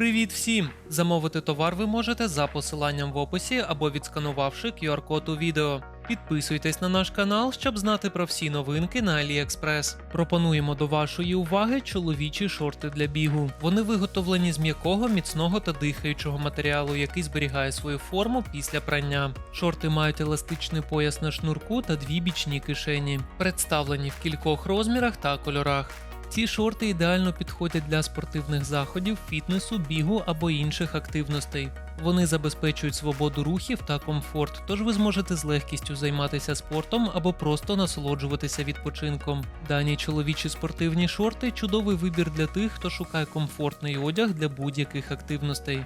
Привіт всім! Замовити товар ви можете за посиланням в описі або відсканувавши QR-код у відео. Підписуйтесь на наш канал, щоб знати про всі новинки на AliExpress. Пропонуємо до вашої уваги чоловічі шорти для бігу. Вони виготовлені з м'якого, міцного та дихаючого матеріалу, який зберігає свою форму після прання. Шорти мають еластичний пояс на шнурку та дві бічні кишені, представлені в кількох розмірах та кольорах. Ці шорти ідеально підходять для спортивних заходів, фітнесу, бігу або інших активностей. Вони забезпечують свободу рухів та комфорт, тож ви зможете з легкістю займатися спортом або просто насолоджуватися відпочинком. Дані чоловічі спортивні шорти чудовий вибір для тих, хто шукає комфортний одяг для будь-яких активностей.